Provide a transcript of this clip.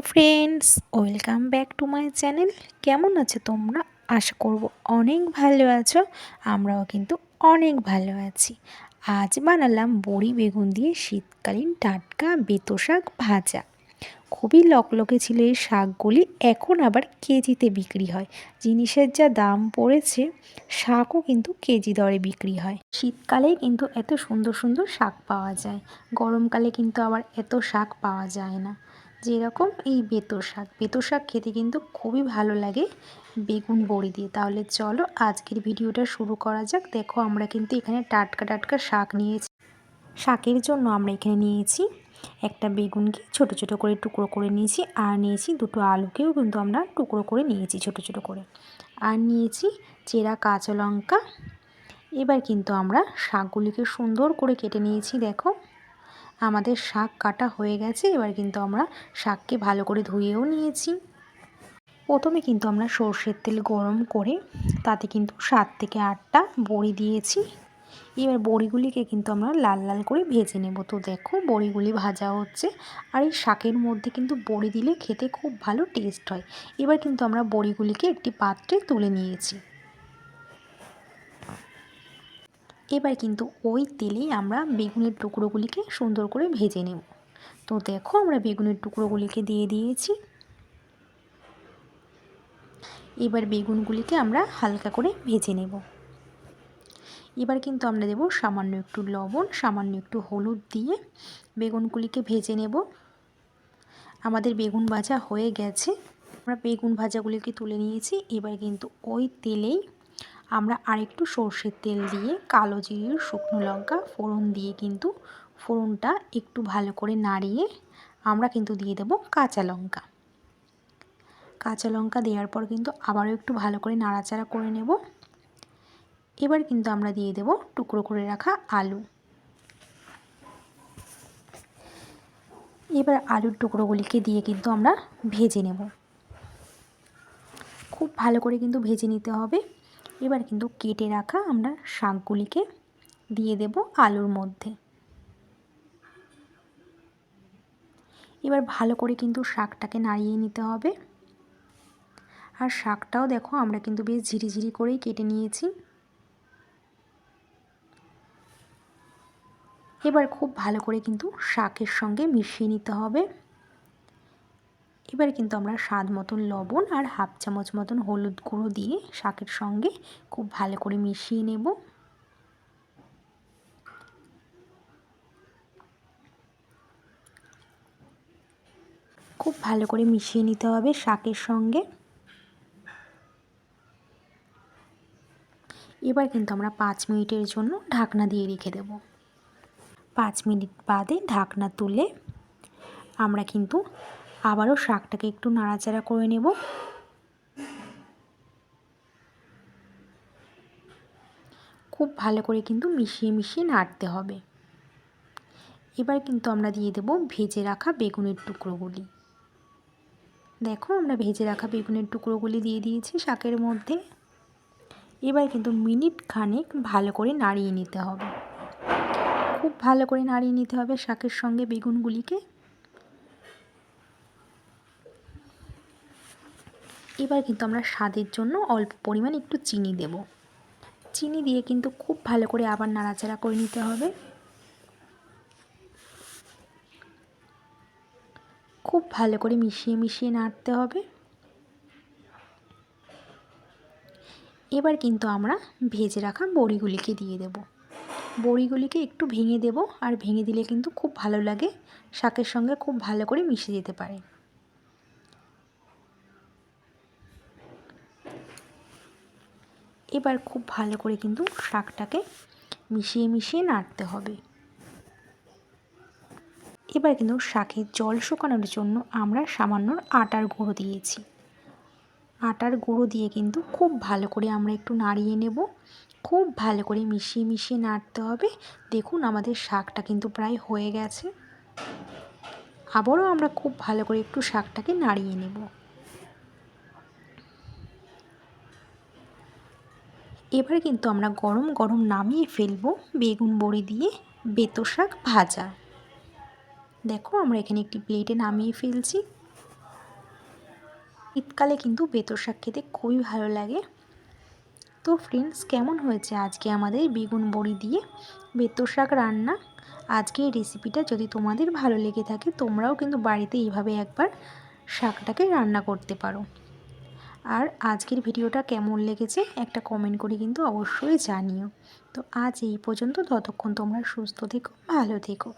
Hello friends, welcome back to my channel. কেমন আছো তোমরা? আশা করব অনেক ভালো আছো, আমরাও কিন্তু অনেক ভালো আছি। আজ বানালাম বড়ি বেগুন দিয়ে শীতকালীন টাটকা বেতো শাক ভাজা। খুবই লকলকে ছিল এই শাকগুলি, এখন আবার কেজিতে বিক্রি হয়। জিনিসের যা দাম পড়েছে, শাকও কিন্তু কেজি দরে বিক্রি হয়। শীতকালেই কিন্তু এত সুন্দর সুন্দর শাক পাওয়া যায়, গরমকালে কিন্তু আবার এত শাক পাওয়া যায় না। যেরকম এই বেতো শাক। বেতো শাক খেতে কিন্তু খুবই ভালো লাগে বেগুন বড়ি দিয়ে। তাহলে চলো আজকের ভিডিওটা শুরু করা যাক। দেখো আমরা কিন্তু এখানে টাটকা টাটকা শাক নিয়েছি। শাকের জন্য আমরা এখানে নিয়েছি একটা বেগুনকে ছোট ছোট করে টুকরো করে নিয়েছি আর নিয়েছি দুটো আলুকেও কিন্তু আমরা টুকরো করে নিয়েছি ছোট ছোট করে। আর নিয়েছি চেরা কাঁচা লঙ্কা। এবার কিন্তু আমরা শাকগুলিকে সুন্দর করে কেটে নিয়েছি, দেখো। আমাদের শাক কাটা হয়ে গেছে, এবার কিন্তু আমরা শাককে ভালো করে ধুয়েও নিয়েছি। প্রথমে কিন্তু আমরা সর্ষের তেল গরম করে তাতে কিন্তু সাত থেকে আটটা বড়ি দিয়েছি। এবার বড়িগুলিকে কিন্তু আমরা লাল লাল করে ভেজে নেব। তো দেখো, বড়িগুলি ভাজা হচ্ছে। আর এই শাকের মধ্যে কিন্তু বড়ি দিলে খেতে খুব ভালো টেস্ট হয়। এবার কিন্তু আমরা বড়িগুলিকে একটি পাত্রে তুলে নিয়েছি। এবার কিন্তু ওই তেলেই আমরা বেগুনের টুকরোগুলিকে সুন্দর করে ভেজে নেব। তো দেখো আমরা বেগুনের টুকরোগুলিকে দিয়ে দিয়েছি। এবার বেগুনগুলিকে আমরা হালকা করে ভেজে নেব। এবার কিন্তু আমরা দেব সামান্য একটু লবণ, সামান্য একটু হলুদ দিয়ে বেগুনগুলিকে ভেজে নেব। আমাদের বেগুন ভাজা হয়ে গেছে। আমরা বেগুন ভাজাগুলিকে তুলে নিয়েছি। এবার কিন্তু ওই তেলেই আমরা আরেকটু সর্ষের তেল দিয়ে কালো জিরে শুকনো লঙ্কা ফোড়ন দিয়ে কিন্তু ফোড়নটা একটু ভালো করে নাড়িয়ে আমরা কিন্তু দিয়ে দেব কাঁচা লঙ্কা। কাঁচা লঙ্কা দেওয়ার পর কিন্তু আবারও একটু ভালো করে নাড়াচাড়া করে নেব। এবার কিন্তু আমরা দিয়ে দেব টুকরো করে রাখা আলু। এবার আলুর টুকরোগুলিকে দিয়ে কিন্তু আমরা ভেজে নেব। খুব ভালো করে কিন্তু ভেজে নিতে হবে। এবার কিন্তু কেটে রাখা আমরা শাকগুলিকে দিয়ে দেব আলুর মধ্যে। এবার ভালো করে কিন্তু শাকটাকে নাড়িয়ে নিতে হবে। আর শাকটাও দেখো আমরা কিন্তু বেশ ঝিরিঝিরি করেই কেটে নিয়েছি। এবার খুব ভালো করে কিন্তু শাকের সঙ্গে মিশিয়ে নিতে হবে। এবার কিন্তু আমরা স্বাদ মতন লবণ আর হাফ চামচ মতন হলুদ গুঁড়ো দিয়ে শাকের সঙ্গে খুব ভালো করে মিশিয়ে নেব। খুব ভালো করে মিশিয়ে নিতে হবে শাকের সঙ্গে। এবার কিন্তু আমরা পাঁচ মিনিটের জন্য ঢাকনা দিয়ে রেখে দেব। পাঁচ মিনিট বাদে ঢাকনা তুলে আমরা কিন্তু আবারও শাকটাকে একটু নাড়াচাড়া করে নেব। খুব ভালো করে কিন্তু মিশিয়ে মিশিয়ে নাড়তে হবে। এবার কিন্তু আমরা দিয়ে দেব ভেজে রাখা বেগুনের টুকরোগুলি। দেখো আমরা ভেজে রাখা বেগুনের টুকরোগুলি দিয়ে দিয়েছি শাকের মধ্যে। এবার কিন্তু মিনিট খানেক ভালো করে নাড়িয়ে নিতে হবে। খুব ভালো করে নাড়িয়ে নিতে হবে শাকের সঙ্গে বেগুনগুলিকে। এবার কিন্তু আমরা স্বাদের জন্য অল্প পরিমাণ একটু চিনি দেব। চিনি দিয়ে কিন্তু খুব ভালো করে আবার নাড়াচাড়া করে নিতে হবে। খুব ভালো করে মিশিয়ে মিশিয়ে নাড়তে হবে। এবার কিন্তু আমরা ভেজে রাখা বড়িগুলিকে দিয়ে দেব। বড়িগুলিকে একটু ভেঙে দেব, আর ভেঙে দিলে কিন্তু খুব ভালো লাগে, শাকের সঙ্গে খুব ভালো করে মিশে যেতে পারে। এবার খুব ভালো করে কিন্তু শাকটাকে মিশিয়ে মিশিয়ে নাড়তে হবে। এবার কিন্তু শাকের জল শুকানোর জন্য আমরা সামান্য আটার গুঁড়ো দিয়েছি। আটার গুঁড়ো দিয়ে কিন্তু খুব ভালো করে আমরা একটু নাড়িয়ে নেব। খুব ভালো করে মিশিয়ে মিশিয়ে নাড়তে হবে। দেখুন আমাদের শাকটা কিন্তু প্রায় হয়ে গেছে। আবারও আমরা খুব ভালো করে একটু শাকটাকে নাড়িয়ে নেব। এবার কিন্তু আমরা গরম গরম নামিয়ে ফেলব বেগুন বড়ি দিয়ে বেতো শাক ভাজা। দেখো আমরা এখানে একটি প্লেটে নামিয়ে ফেলছি। শীতকালে কিন্তু বেতর শাক খেতে খুবই ভালো লাগে। তো ফ্রেন্ডস কেমন হয়েছে আজকে আমাদের বেগুন বড়ি দিয়ে বেতর শাক রান্না? আজকে এই রেসিপিটা যদি তোমাদের ভালো লেগে থাকে তোমরাও কিন্তু বাড়িতে এইভাবে একবার শাকটাকে রান্না করতে পারো। আর আজকের ভিডিওটা কেমন লেগেছে একটা কমেন্ট করে কিন্তু অবশ্যই জানিও। তো আজ এই পর্যন্ত, ততক্ষণ তোমরা সুস্থ থেকো, ভালো থেকো।